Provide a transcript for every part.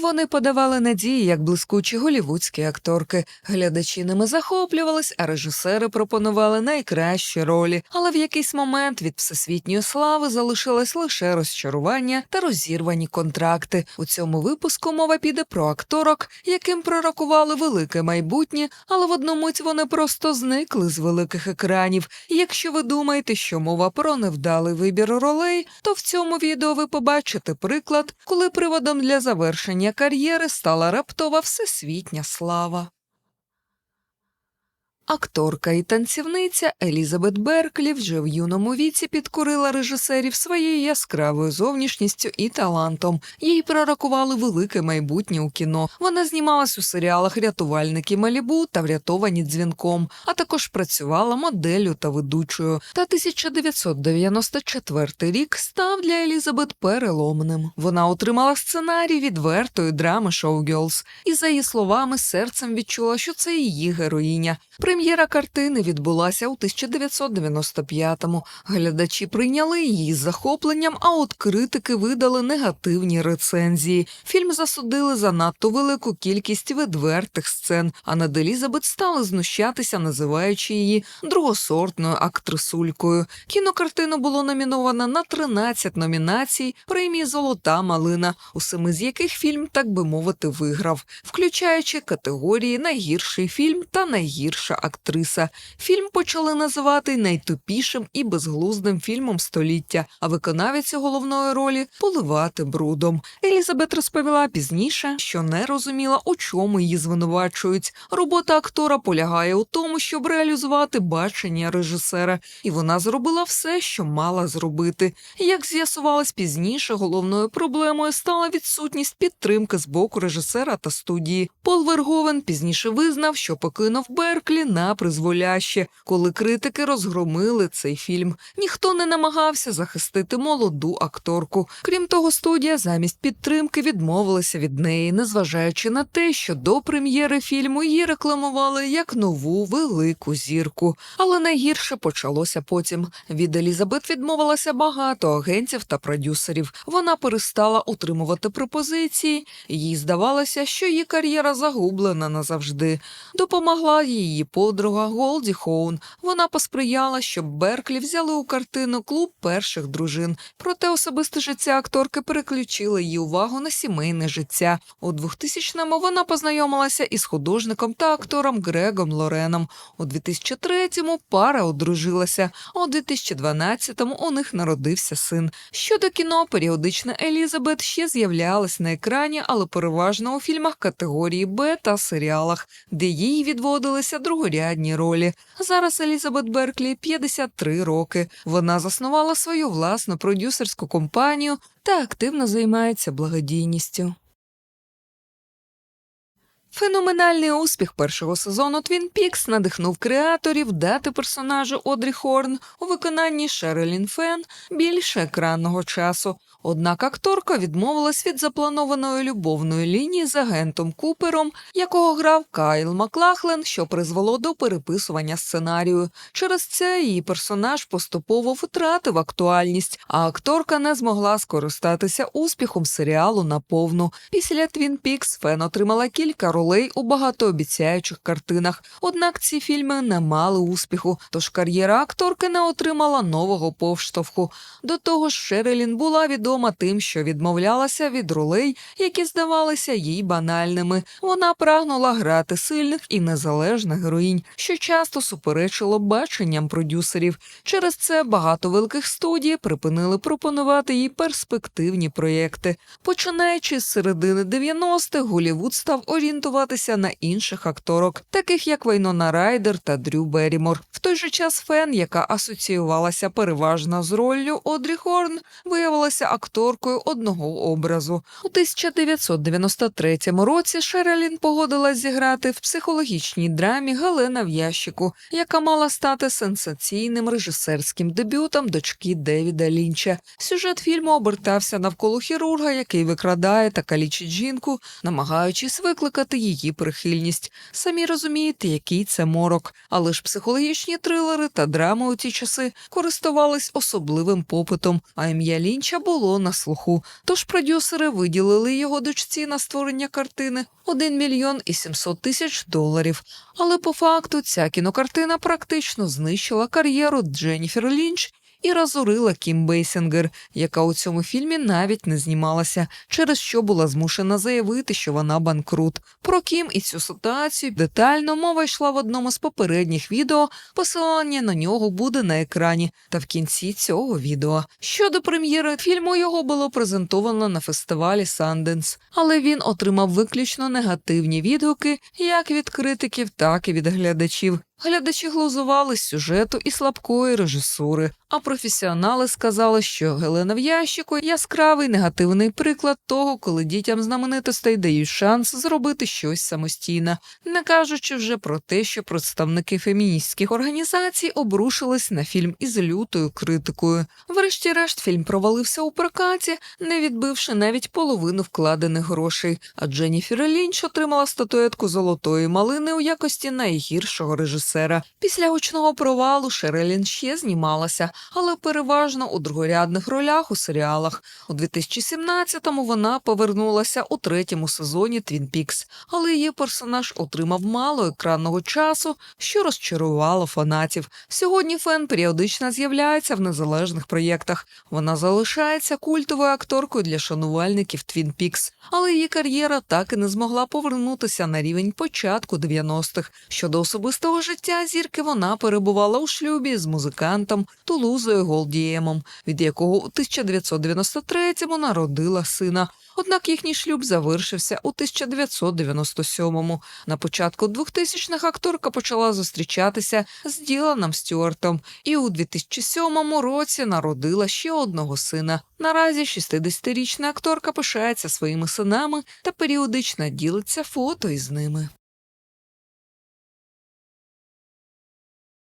Вони подавали надії як блискучі голівудські акторки. Глядачі ними захоплювались, а режисери пропонували найкращі ролі. Але в якийсь момент від всесвітньої слави залишилось лише розчарування та розірвані контракти. У цьому випуску мова піде про акторок, яким пророкували велике майбутнє, але в одну мить вони просто зникли з великих екранів. Якщо ви думаєте, що мова про невдалий вибір ролей, то в цьому відео ви побачите приклад, коли приводом для завершення кар'єри стала раптова всесвітня слава. Акторка і танцівниця Елізабет Берклі вже в юному віці підкорила режисерів своєю яскравою зовнішністю і талантом. Їй пророкували велике майбутнє у кіно. Вона знімалась у серіалах Рятувальники Малібу та Врятовані дзвінком, а також працювала моделлю та ведучою. Та 1994 рік став для Елізабет переломним. Вона отримала сценарій відвертої драми «Шоугерлз» і, за її словами, серцем відчула, що це її героїня. Прем'єра картини відбулася у 1995-му. Глядачі прийняли її з захопленням, а от критики видали негативні рецензії. Фільм засудили за надто велику кількість відвертих сцен, а над Елізабет стали знущатися, називаючи її другосортною актрисулькою. Кінокартину було номіновано на 13 номінацій премії Золота малина, у семи з яких фільм, так би мовити, виграв, включаючи категорії Найгірший фільм та найгірша актриса. Фільм почали називати найтупішим і безглуздим фільмом століття, а виконавицю головної ролі поливати брудом. Елізабет розповіла пізніше, що не розуміла, у чому її звинувачують. Робота актора полягає у тому, щоб реалізувати бачення режисера, і вона зробила все, що мала зробити. Як з'ясувалось пізніше, головною проблемою стала відсутність підтримки з боку режисера та студії. Пол Верговен пізніше визнав, що покинув Берклі на призволяще, коли критики розгромили цей фільм. Ніхто не намагався захистити молоду акторку. Крім того, студія замість підтримки відмовилася від неї, незважаючи на те, що до прем'єри фільму її рекламували як нову велику зірку. Але найгірше почалося потім. Від Елізабет відмовилося багато агентів та продюсерів. Вона перестала утримувати пропозиції. Їй здавалося, що її кар'єра загублена назавжди. Допомогла її подруга Голді Хоун. Вона посприяла, щоб Берклі взяли у картину клуб перших дружин. Проте особисте життя акторки переключило її увагу на сімейне життя. У 2000-му вона познайомилася із художником та актором Грегом Лореном. У 2003-му пара одружилася, у 2012-му у них народився син. Щодо кіно, періодично Елізабет ще з'являлась на екрані, але переважно у фільмах категорії Б та серіалах, де їй відводилися другорядні ролі. Зараз Елізабет Берклі 53 роки. Вона заснувала свою власну продюсерську компанію та активно займається благодійністю. Феноменальний успіх першого сезону Твін Пікс надихнув креаторів дати персонажу Одрі Хорн у виконанні Шерелін Фен більше екранного часу. Однак акторка відмовилась від запланованої любовної лінії з агентом Купером, якого грав Кайл Маклахлен, що призвело до переписування сценарію. Через це її персонаж поступово втратив актуальність, а акторка не змогла скористатися успіхом серіалу наповну. Після Твін Пікс Фен отримала кілька ролей у багатообіцяючих картинах. Однак ці фільми не мали успіху, тож кар'єра акторки не отримала нового повштовху. До того ж, Шерелін була відома тим, що відмовлялася від ролей, які здавалися їй банальними. Вона прагнула грати сильних і незалежних героїнь, що часто суперечило баченням продюсерів. Через це багато великих студій припинили пропонувати їй перспективні проєкти. Починаючи з середини 90-х, Голівуд став орієнтуватися на інших акторок, таких як Вайнона Райдер та Дрю Берімор. В той же час Фен, яка асоціювалася переважно з роллю Одрі Хорн, виявилася акторкою одного образу. У 1993 році Шерелін погодилась зіграти в психологічній драмі Галена в ящику, яка мала стати сенсаційним режисерським дебютом дочки Девіда Лінча. Сюжет фільму обертався навколо хірурга, який викрадає та калічить жінку, намагаючись викликати її прихильність. Самі розумієте, який це морок, але ж психологічні трилери та драми у ті часи користувались особливим попитом, а ім'я Лінча було на слуху. Тож продюсери виділили його дочці на створення картини 1 мільйон і 700 тисяч доларів. Але по факту ця кінокартина практично знищила кар'єру Дженніфер Лінч і розорила Кім Бейсінгер, яка у цьому фільмі навіть не знімалася, через що була змушена заявити, що вона банкрут. Про Кім і цю ситуацію детально мова йшла в одному з попередніх відео. Посилання на нього буде на екрані та в кінці цього відео. Щодо прем'єри фільму його було презентовано на фестивалі Санденс, але він отримав виключно негативні відгуки як від критиків, так і від глядачів. Глядачі глузували з сюжету і слабкої режисури, а професіонали сказали, що Гелена в ящику яскравий негативний приклад того, коли дітям знаменитостей дають шанс зробити щось самостійно, не кажучи вже про те, що представники феміністських організацій обрушились на фільм із лютою критикою. Врешті-решт фільм провалився у прокаті, не відбивши навіть половину вкладених грошей. А Дженніфер Лінч отримала статуетку золотої малини у якості найгіршого режисера. Після гучного провалу Шерелін ще знімалася, але переважно у другорядних ролях у серіалах. У 2017-му вона повернулася у третьому сезоні Твін Пікс, але її персонаж отримав мало екранного часу, що розчарувало фанатів. Сьогодні Фен періодично з'являється в незалежних проєктах. Вона залишається культовою акторкою для шанувальників Твін Пікс, але її кар'єра так і не змогла повернутися на рівень початку 90-х. Щодо особистого життя зірки вона перебувала у шлюбі з музикантом Тулузою Голдіємом, від якого у 1993-му народила сина. Однак їхній шлюб завершився у 1997-му. На початку 2000-х акторка почала зустрічатися з Діланом Стюартом і у 2007 році народила ще одного сина. Наразі 60-річна акторка пишається своїми синами та періодично ділиться фото із ними.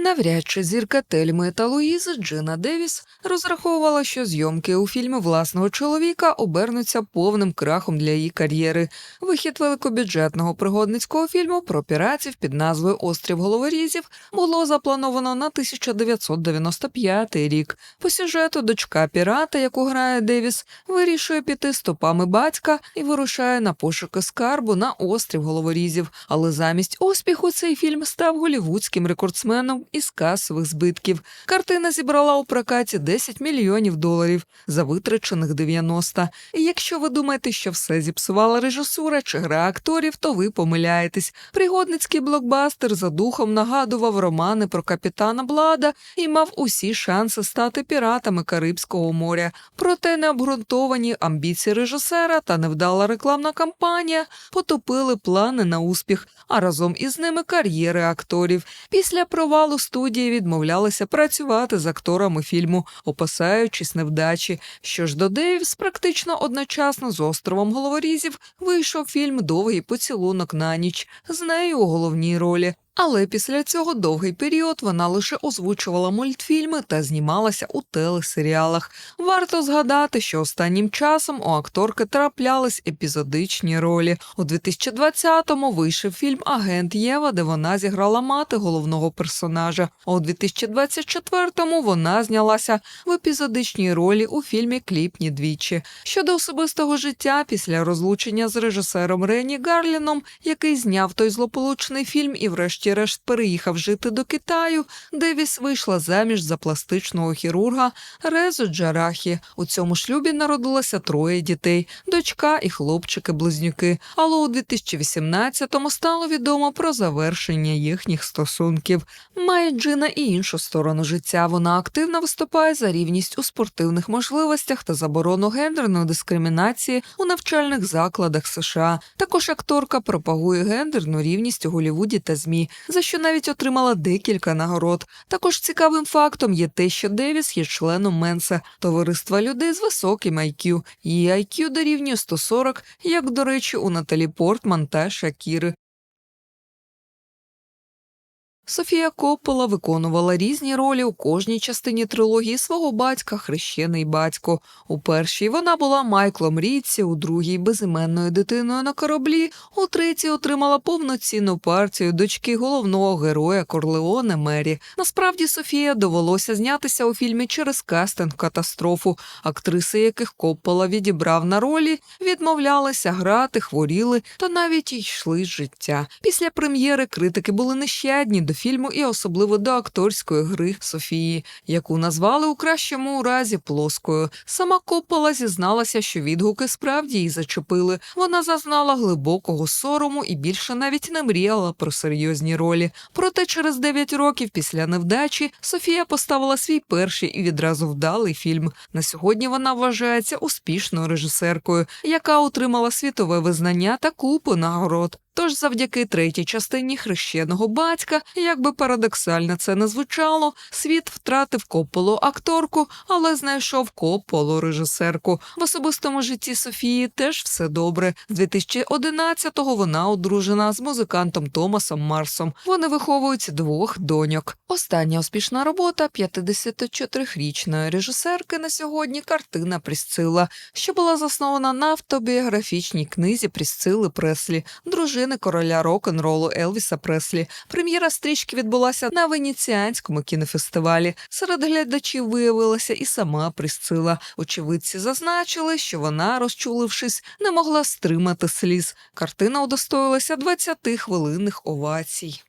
Навряд чи зірка Тельми та Луїзи Джина Девіс розраховувала, що зйомки у фільмі власного чоловіка обернуться повним крахом для її кар'єри. Вихід великобюджетного пригодницького фільму про піратів під назвою Острів головорізів було заплановано на 1995 рік. По сюжету дочка пірата, яку грає Девіс, вирішує піти стопами батька і вирушає на пошуки скарбу на острів головорізів. Але замість успіху цей фільм став голівудським рекордсменом із касових збитків. Картина зібрала у прокаті 10 мільйонів доларів за витрачених 90. І якщо ви думаєте, що все зіпсувала режисура чи гра акторів, то ви помиляєтесь. Пригодницький блокбастер за духом нагадував романи про капітана Блада і мав усі шанси стати піратами Карибського моря. Проте необґрунтовані амбіції режисера та невдала рекламна кампанія потопили плани на успіх, а разом із ними кар'єри акторів. Після провалу студії відмовлялися працювати з акторами фільму, опасаючись невдачі. Що ж до Дейвс, практично одночасно з островом головорізів вийшов фільм Довгий поцілунок на ніч з нею у головній ролі. Але після цього довгий період вона лише озвучувала мультфільми та знімалася у телесеріалах. Варто згадати, що останнім часом у акторки траплялись епізодичні ролі. У 2020-му вийшов фільм Агент Єва, де вона зіграла мати головного персонажа. А у 2024-му вона знялася в епізодичній ролі у фільмі Кліпні двічі. Щодо особистого життя після розлучення з режисером Рені Гарліном, який зняв той злополучний фільм і врешті врешті-решт переїхав жити до Китаю, Девіс вийшла заміж за пластичного хірурга Резу Джарахі. У цьому шлюбі народилося троє дітей: дочка і хлопчики-близнюки. Але у 2018-му стало відомо про завершення їхніх стосунків. Має Джина і іншу сторону життя. Вона активно виступає за рівність у спортивних можливостях та заборону гендерної дискримінації у навчальних закладах США. Також акторка пропагує гендерну рівність у Голлівуді та ЗМІ за що навіть отримала декілька нагород. Також цікавим фактом є те, що Девіс є членом Менса, товариства людей з високим IQ. Її IQ дорівнює 140, як, до речі, у Наталі Портман та Шакіри. Софія Коппола виконувала різні ролі у кожній частині трилогії свого батька Хрещений батько. У першій вона була Майклом Ріці, у другій безіменною дитиною на кораблі, у третій отримала повноцінну партію дочки головного героя Корлеоне Мері. Насправді Софія довелося знятися у фільмі через кастинг катастрофу. Актриси, яких Коппола відібрав на ролі, відмовлялися грати, хворіли та навіть йшли з життя. Після прем'єри критики були нещадні до фільму і особливо до акторської гри Софії, яку назвали у кращому разі плоскою. Сама Коппола зізналася, що відгуки справді її зачепили. Вона зазнала глибокого сорому і більше навіть не мріяла про серйозні ролі. Проте через 9 років після невдачі Софія поставила свій перший і відразу вдалий фільм. На сьогодні вона вважається успішною режисеркою, яка отримала світове визнання та купу нагород. Тож завдяки третій частині хрещеного батька, як би парадоксально це не звучало, світ втратив Копполу акторку, але знайшов Копполу режисерку. В особистому житті Софії теж все добре. З 2011-го вона одружена з музикантом Томасом Марсом. Вони виховують двох доньок. Остання успішна робота 54-річної режисерки на сьогодні картина Прісцила, що була заснована на автобіографічній книзі Прісцили Преслі, дружини короля рок-н-ролу Елвіса Преслі. Прем'єра стрічки відбулася на венеціанському кінофестивалі. Серед глядачів виявилася і сама Присцила. Очевидці зазначили, що вона, розчулившись, не могла стримати сліз. Картина удостоїлася 20 хвилинних овацій.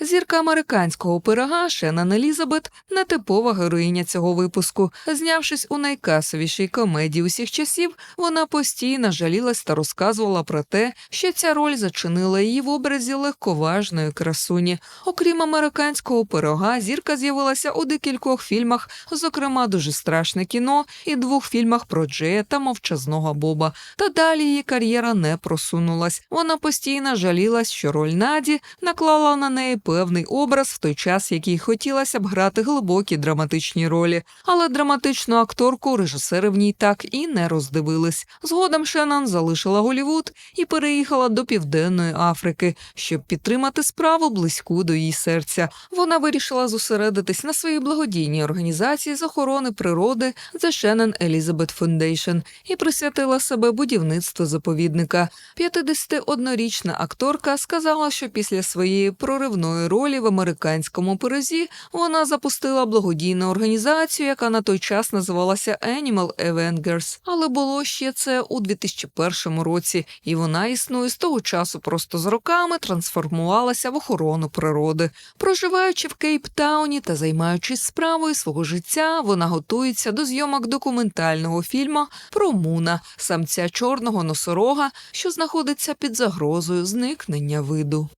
Зірка американського пирога Шеннон Елізабет нетипова героїня цього випуску. Знявшись у найкасовішій комедії усіх часів, вона постійно жалілась та розказувала про те, що ця роль зачинила її в образі легковажної красуні. Окрім американського пирога, зірка з'явилася у декількох фільмах, зокрема дуже страшне кіно і двох фільмах про Джея та мовчазного Боба. Та далі її кар'єра не просунулась. Вона постійно жалілась, що роль Наді наклала на неї певний образ в той час, який хотілося б грати глибокі драматичні ролі, але драматичну акторку режисери в ній так і не роздивились. Згодом Шеннон залишила Голівуд і переїхала до Південної Африки, щоб підтримати справу близьку до її серця. Вона вирішила зосередитись на своїй благодійній організації з охорони природи The Shannon Elizabeth Foundation і присвятила себе будівництву заповідника. 51-річна акторка сказала, що після своєї проривної ролі в американському пирозі вона запустила благодійну організацію, яка на той час називалася Animal Avengers. Але було ще це у 2001 році, і вона існує з того часу просто з роками трансформувалася в охорону природи. Проживаючи в Кейптауні та займаючись справою свого життя, вона готується до зйомок документального фільму про Муна, самця чорного носорога, що знаходиться під загрозою зникнення виду.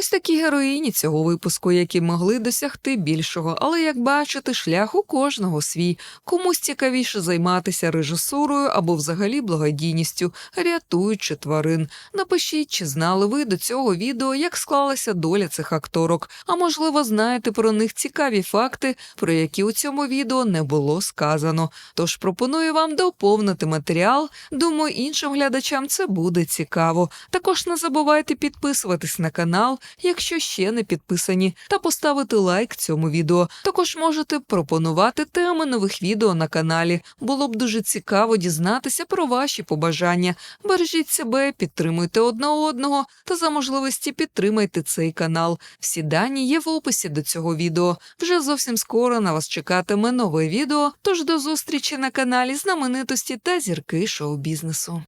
Ось такі героїні цього випуску, які могли досягти більшого, але як бачите, шлях у кожного свій. Комусь цікавіше займатися режисурою або взагалі благодійністю, рятуючи тварин. Напишіть, чи знали ви до цього відео, як склалася доля цих акторок, а можливо, знаєте про них цікаві факти, про які у цьому відео не було сказано. Тож пропоную вам доповнити матеріал. Думаю, іншим глядачам це буде цікаво. Також не забувайте підписуватись на канал якщо ще не підписані, та поставити лайк цьому відео. Також можете пропонувати теми нових відео на каналі. Було б дуже цікаво дізнатися про ваші побажання. Бережіть себе, підтримуйте одне одного та за можливості підтримайте цей канал. Всі дані є в описі до цього відео. Вже зовсім скоро на вас чекатиме нове відео. Тож до зустрічі на каналі знаменитості та зірки шоу бізнесу.